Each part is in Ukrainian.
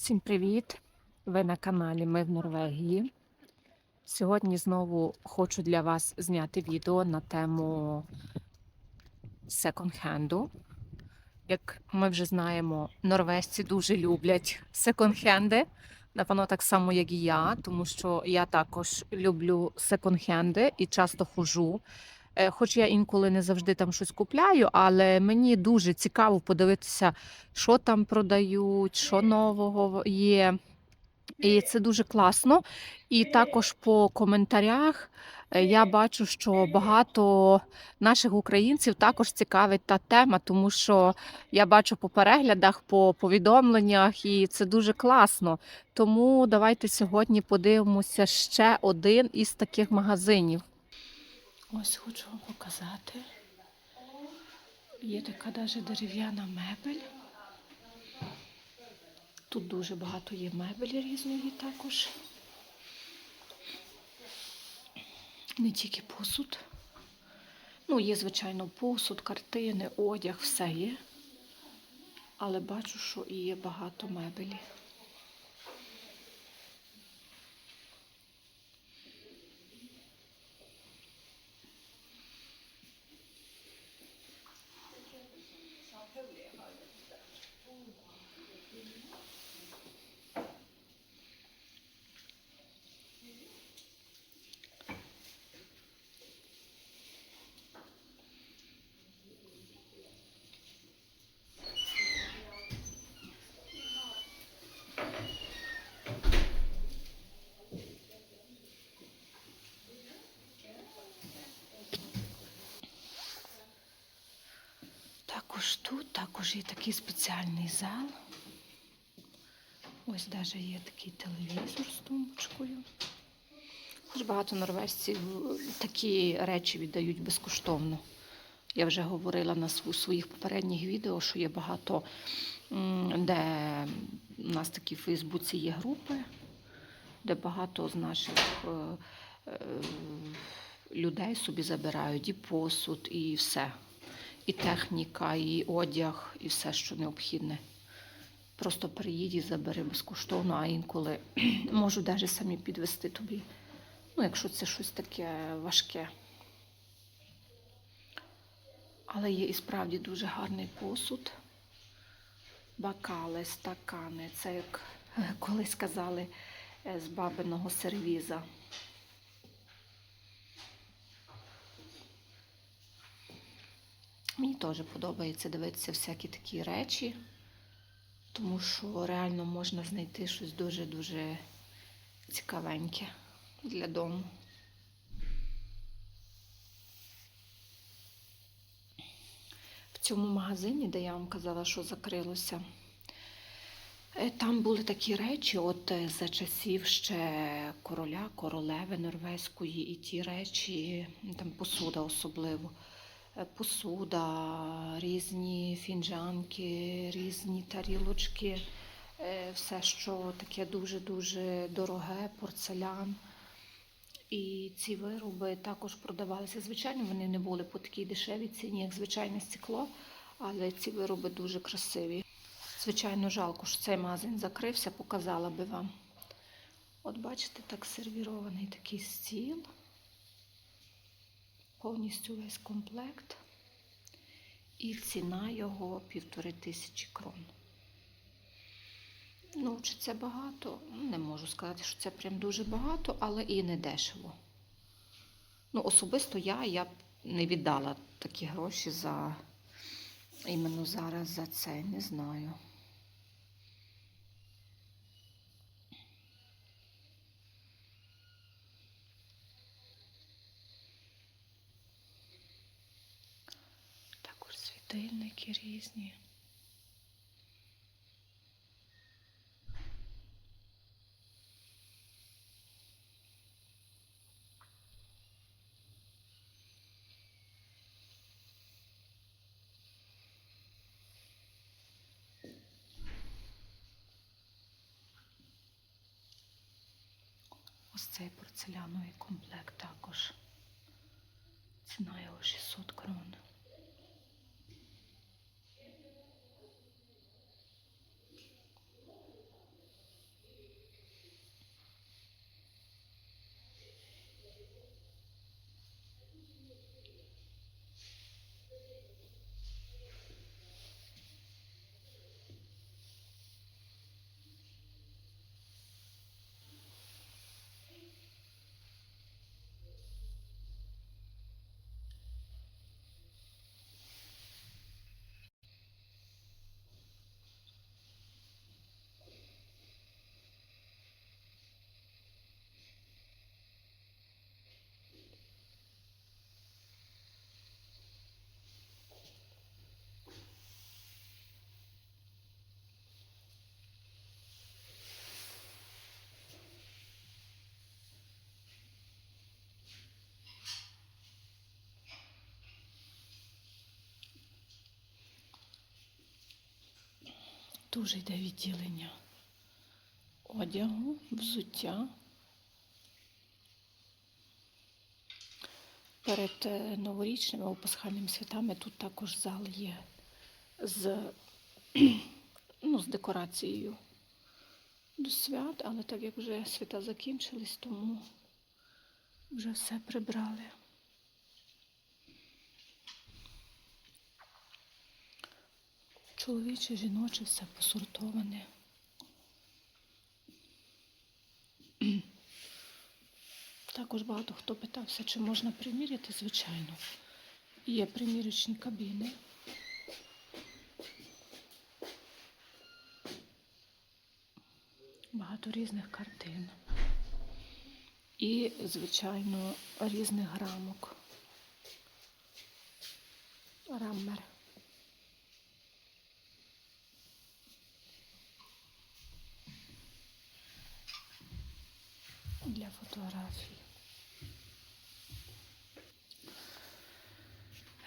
Всім привіт! Ви на каналі Ми в Норвегії. Сьогодні знову хочу для вас зняти відео на тему секонд-хенду. Як ми вже знаємо, норвежці дуже люблять секонд-хенди. Напевно, так само, як і я, тому що я також люблю секонд-хенди і часто ходжу. Е, Хоч я інколи не завжди там щось купляю, але мені дуже цікаво подивитися, що там продають, що нового є. І це дуже класно. І також по коментарях е, я бачу, що багато наших українців також цікавить та тема, тому що я бачу по переглядах, по повідомленнях, і це дуже класно. Тому давайте сьогодні подивимося ще один із таких магазинів. Ось хочу вам показати. Є така навіть дерев'яна мебель. Тут дуже багато є мебелі різної також. Не тільки посуд. Ну, є, звичайно, посуд, картини, одяг, все є. Але бачу, що і є багато мебелі. Також тут також є такий спеціальний зал. Ось навіть є такий телевізор з тумбочкою. Хоч багато норвежців такі речі віддають безкоштовно. Я вже говорила на своїх попередніх відео, що є багато, де у нас такі в Фейсбуці є групи, де багато з наших е, е, людей собі забирають і посуд, і все. І техніка, і одяг, і все, що необхідне. Просто приїдь і забери безкоштовно, а інколи можу навіть самі підвести тобі. Ну, якщо це щось таке важке. Але є і справді дуже гарний посуд. Бакали, стакани. Це як е, колись казали е, з бабиного сервіза. Мені теж подобається дивитися всякі такі речі, тому що реально можна знайти щось дуже-дуже цікавеньке для дому. В цьому магазині, де я вам казала, що закрилося, е, там були такі речі, от е, за часів ще короля, королеви норвезької, і ті речі, там посуда особливо. Е, Посуда, різні фінджанки, різні тарілочки, е, все, що таке дуже-дуже дороге, порцелян. І ці вироби також продавалися. Звичайно, вони не були по такій дешевій ціні, як звичайне стекло, але ці вироби дуже красиві. Звичайно, жалко, що цей магазин закрився, показала би вам. От бачите, так сервірований такий стіл. Повністю весь комплект. І ціна його півтори тисячі крон. Ну, чи це багато? Не можу сказати, що це прям дуже багато, але і не дешево. Ну, особисто я, я б не віддала такі гроші за іменно зараз за це, не знаю. Також світильники різні. Ось цей порцеляновий комплект також. Ціна його 600 крон. Дуже йде відділення одягу, взуття. Перед е, новорічними або пасхальними святами тут також зал є з, ну, з декорацією до свят, але так як вже свята закінчились, тому вже все прибрали. Чоловіче, жіноче, все посортоване. Також багато хто питався, чи можна приміряти, звичайно. Є примірочні кабіни. Багато різних картин. І, звичайно, різних грамок. Раммер. Для фотографій.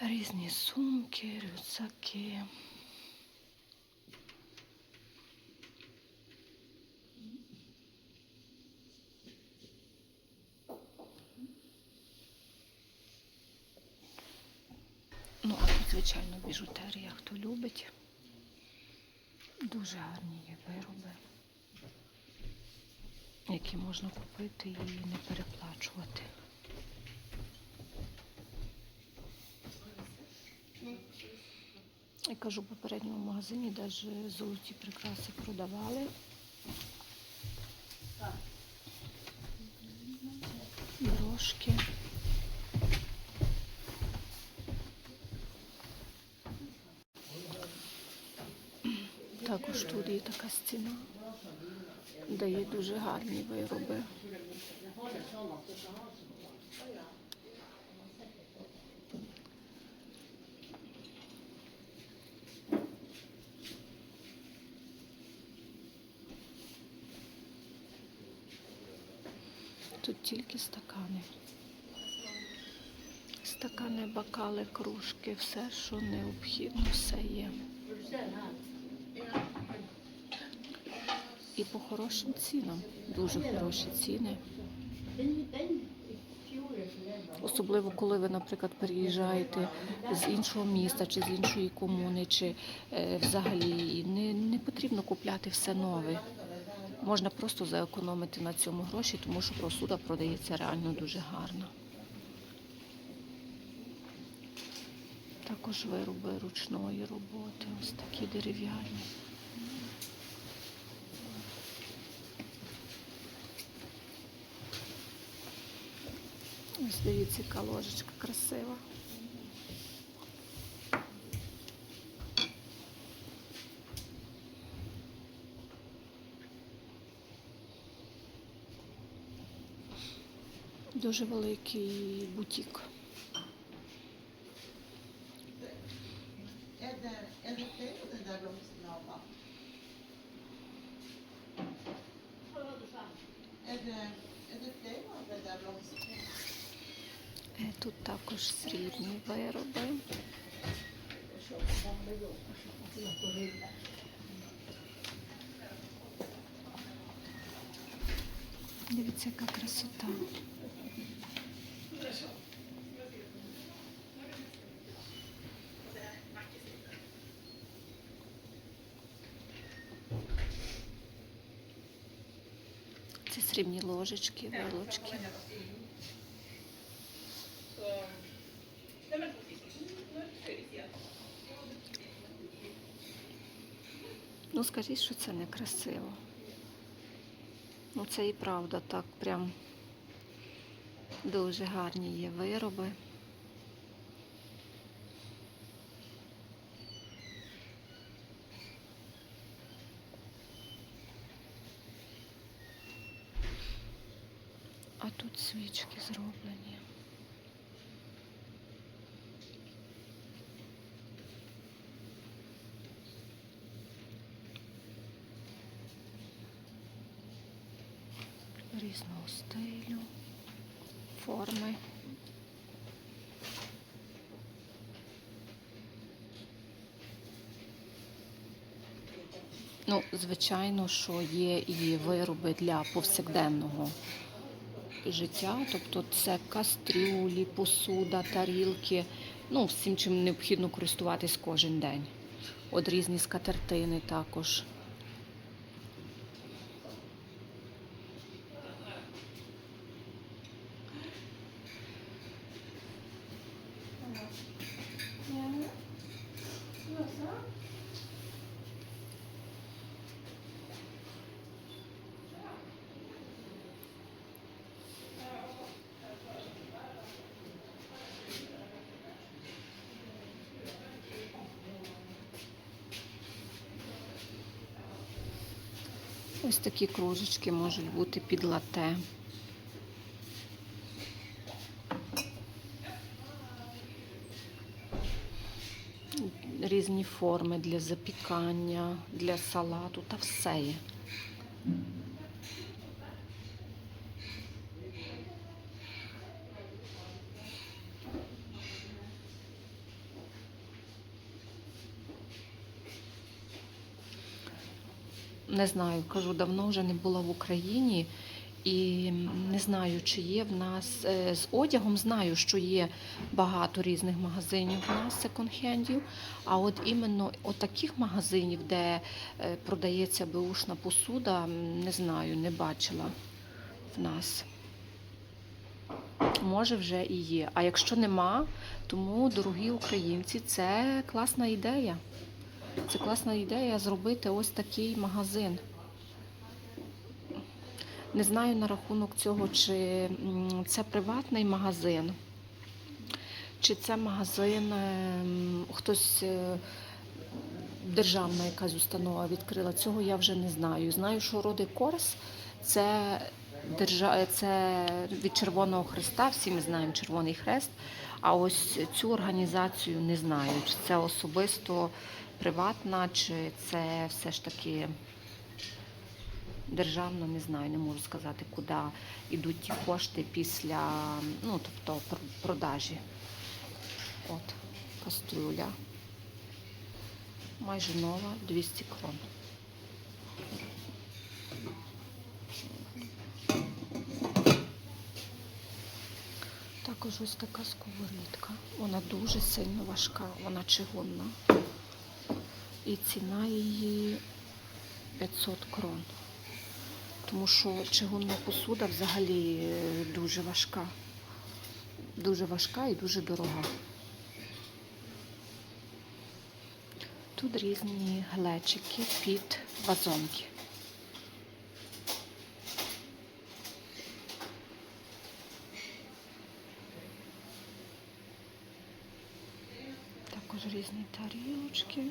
Різні сумки, рюкзаки. Ну, а тут, звичайно, біжутерія, хто любить. Дуже гарні є вироби які можна купити і не переплачувати. Я кажу, в попередньому магазині навіть золоті прикраси продавали. Брошки. Також тут є така стіна дає дуже гарні вироби. Тут тільки стакани. Стакани, бокали, кружки, все, що необхідно, все є. І по хорошим цінам. Дуже хороші ціни. Особливо, коли ви, наприклад, переїжджаєте з іншого міста чи з іншої комуни, чи е, взагалі не, не потрібно купляти все нове. Можна просто заекономити на цьому гроші, тому що посуда продається реально дуже гарно. Також вироби ручної роботи, ось такі дерев'яні. Ось дивіться, яка ложечка красива. Дуже великий бутік. Дивіться, яка красота. Це срібні ложечки, вилочки. Ну, скажіть, що це некрасиво. Ну, це і правда, так прям дуже гарні є вироби. А тут свічки зроблені. різного стилю, форми. Ну, звичайно, що є і вироби для повсякденного життя, тобто це кастрюлі, посуда, тарілки, ну, всім, чим необхідно користуватись кожен день. От різні скатертини також. Ось такі кружечки можуть бути під лате. Різні форми для запікання, для салату та все є. Не знаю, кажу, давно вже не була в Україні і не знаю, чи є в нас е, з одягом. Знаю, що є багато різних магазинів в нас секонд-хендів. А от іменно от таких магазинів, де е, продається беушна посуда, не знаю, не бачила в нас. Може, вже і є. А якщо нема, тому, дорогі українці, це класна ідея. Це класна ідея зробити ось такий магазин. Не знаю на рахунок цього, чи це приватний магазин, чи це магазин, ем, хтось е, державна якась установа відкрила. Цього я вже не знаю. Знаю, що роди Корс це, держа... це від Червоного Христа, всі ми знаємо Червоний Хрест. А ось цю організацію не знаю, чи це особисто приватна, чи це все ж таки державна, не знаю, не можу сказати, куди йдуть ті кошти після ну, тобто, продажі. От, кастрюля. Майже нова, 200 крон. Також ось така сковорідка. Вона дуже сильно важка, вона чигунна. І ціна її 500 крон. Тому що чигунна посуда взагалі е, дуже важка. Дуже важка і дуже дорога. Тут різні глечики під вазонки. Також різні тарілочки.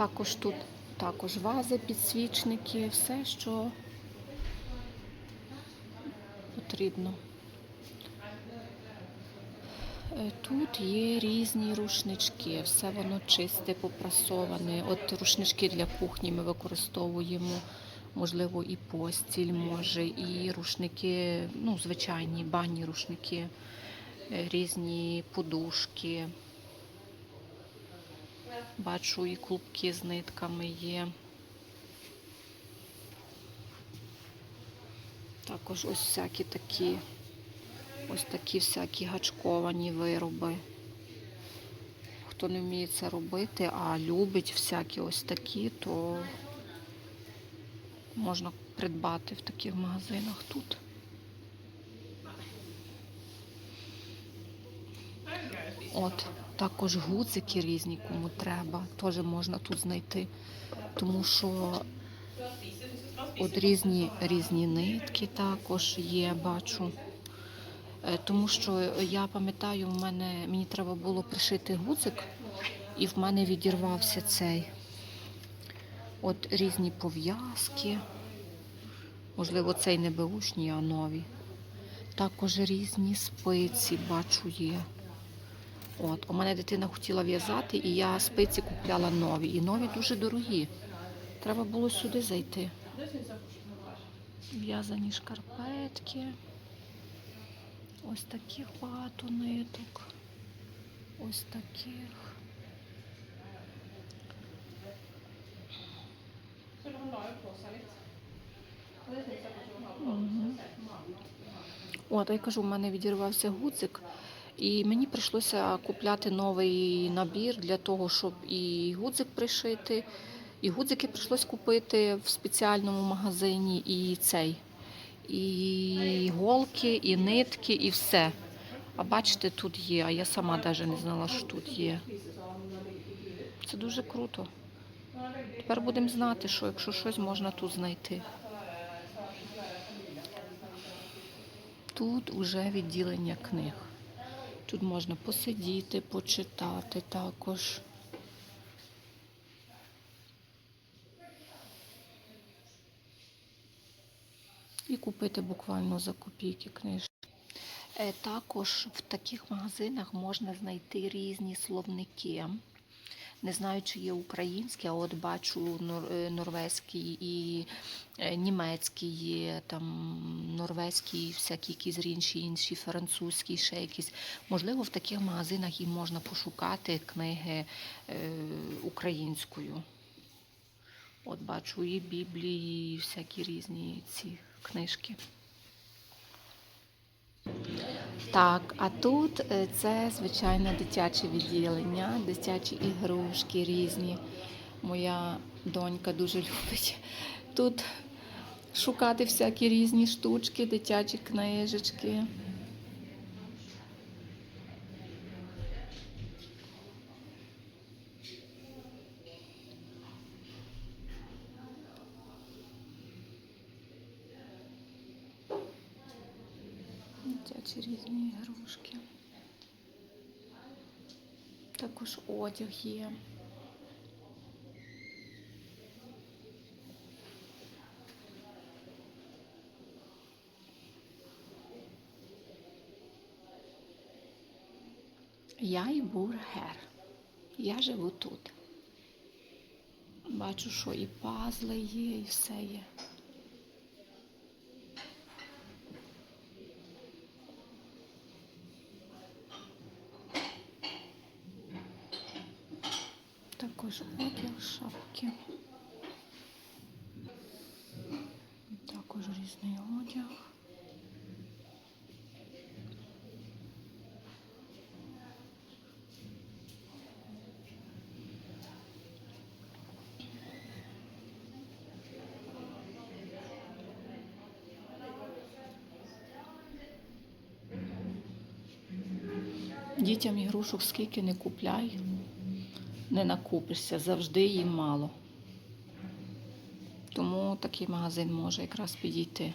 Також тут також вази, підсвічники, все, що потрібно. Е, Тут є різні рушнички, все воно чисте, попрасоване. От рушнички для кухні ми використовуємо, можливо, і постіль, може, і рушники, ну, звичайні банні рушники, е, різні подушки. Бачу, і клубки з нитками є. Також ось всякі такі, ось такі всякі гачковані вироби. Хто не вміє це робити, а любить всякі ось такі, то можна придбати в таких магазинах тут. От, також гудзики різні, кому треба, теж можна тут знайти. Тому що от різні, різні нитки також є, бачу. Е, Тому що я пам'ятаю, в мене мені треба було пришити гудзик, і в мене відірвався цей. От різні пов'язки. Можливо, цей не беушні, а нові. Також різні спиці, бачу, є. От, у мене дитина хотіла в'язати, і я спиці купляла нові. І нові дуже дорогі. Треба було сюди зайти. В'язані шкарпетки. Ось таких багато ниток. Ось таких. Мгм. О, то я кажу, в мене відірвався гудзик, і мені прийшлося купляти новий набір для того, щоб і гудзик пришити, і гудзики прийшлось купити в спеціальному магазині, і цей, і голки, і нитки, і все. А бачите, тут є, а я сама навіть не знала, що тут є. Це дуже круто. Тепер будемо знати, що якщо щось можна тут знайти. Тут уже відділення книг. Тут можна посидіти, почитати також. І купити буквально за копійки книжки. Е, Також в таких магазинах можна знайти різні словники. Не знаю, чи є українські, а от бачу е, норвезький і е, німецький там норвезький, всякі якісь інші, інші, французький, ще якісь. Можливо, в таких магазинах і можна пошукати книги е, українською. От бачу і Біблії, і всякі різні ці книжки. Так, а тут е, це звичайно дитяче відділення, дитячі ігрушки різні. Моя донька дуже любить тут шукати всякі різні штучки, дитячі книжечки. Дитячі різні ігрушки. Також одяг є. Я і бургер. Я живу тут. Бачу, що і пазли є, і все є. Також одяг, шапки. Також різний одяг. Дітям ігрушок скільки не купляй, не накупишся, завжди їм мало. Тому такий магазин може якраз підійти.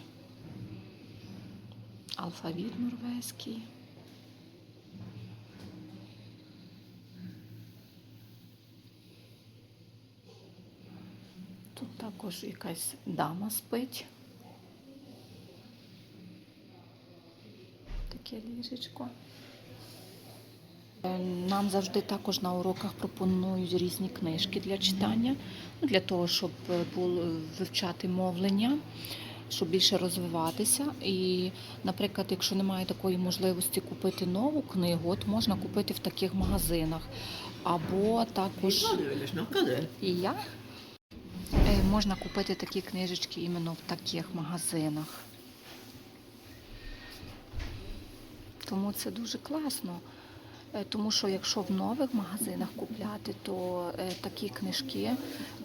Алфавіт норвезький. Тут також якась дама спить. Таке ліжечко. Е, Нам завжди також на уроках пропонують різні книжки для читання, ну, для того, щоб е, вивчати мовлення, щоб більше розвиватися. І, наприклад, якщо немає такої можливості купити нову книгу, от можна купити в таких магазинах. Або також і я Е, можна купити такі книжечки іменно в таких магазинах. Тому це дуже класно. Е, Тому що якщо в нових магазинах купляти, то е, такі книжки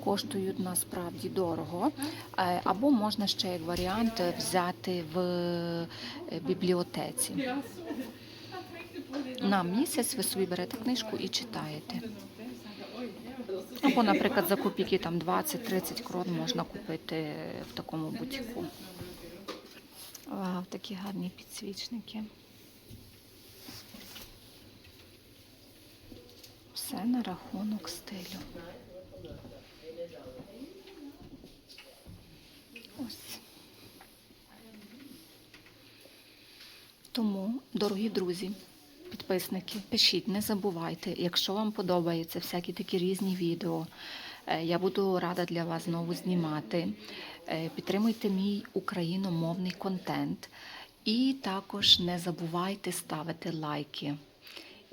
коштують насправді дорого. Е, Або можна ще як варіант взяти в бібліотеці. На місяць ви собі берете книжку і читаєте. Або, наприклад, за копійки там 20-30 крон можна купити в такому бутіку. Вау, такі гарні підсвічники. Все на рахунок стилю. Ось. Тому, дорогі друзі, підписники, пишіть, не забувайте, якщо вам подобаються всякі такі різні відео, е, я буду рада для вас знову знімати. Е, Підтримуйте мій україномовний контент. І також не забувайте ставити лайки.